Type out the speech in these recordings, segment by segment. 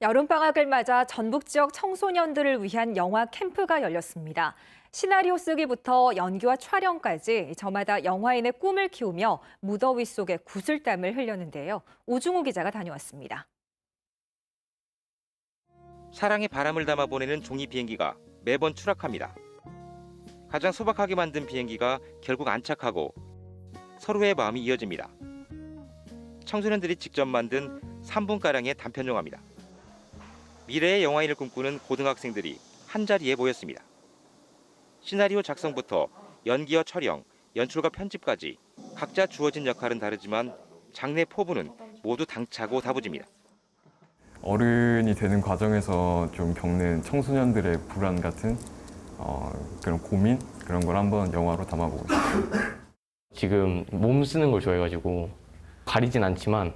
여름방학을 맞아 전북 지역 청소년들을 위한 영화 캠프가 열렸습니다. 시나리오 쓰기부터 연기와 촬영까지 저마다 영화인의 꿈을 키우며 무더위 속에 구슬땀을 흘렸는데요. 오중우 기자가 다녀왔습니다. 사랑의 바람을 담아 보내는 종이 비행기가 매번 추락합니다. 가장 소박하게 만든 비행기가 결국 안착하고 서로의 마음이 이어집니다. 청소년들이 직접 만든 3분가량의 단편 영화입니다. 미래의 영화인을 꿈꾸는 고등학생들이 한자리에 모였습니다. 시나리오 작성부터 연기와 촬영, 연출과 편집까지 각자 주어진 역할은 다르지만 장르 포부는 모두 당차고 다부집니다. 어른이 되는 과정에서 좀 겪는 청소년들의 불안 같은 어, 그런 고민 그런 걸 한번 영화로 담아보고 싶어요. 지금 몸 쓰는 걸 좋아해가지고 가리진 않지만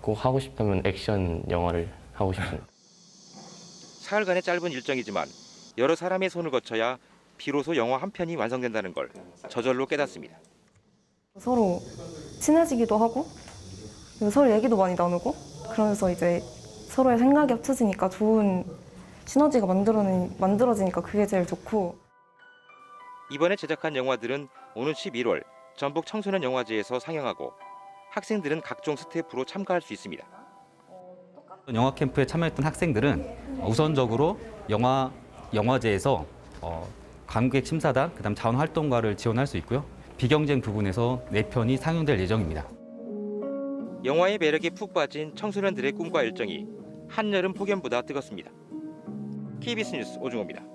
꼭 하고 싶다면 액션 영화를 하고 싶습니다. 사흘간의 짧은 일정이지만 여러 사람의 손을 거쳐야 비로소 영화 한 편이 완성된다는 걸 저절로 깨닫습니다. 서로 친해지기도 하고 서로 얘기도 많이 나누고 그러면서 이제 서로의 생각이 합쳐지니까 좋은 시너지가 만들어지니까 그게 제일 좋고 이번에 제작한 영화들은 오는 11월 전북 청소년 영화제에서 상영하고 학생들은 각종 스태프로 참가할 수 있습니다. 영화 캠프에 참여했던 학생들은 우선적으로 영화 영화제에서 어, 관객 심사단, 그다음 자원 활동가를 지원할 수 있고요. 비경쟁 부분에서 네 편이 상영될 예정입니다. 영화의 매력에 푹 빠진 청소년들의 꿈과 열정이 한여름 폭염보다 뜨겁습니다. KBS 뉴스 오중호입니다.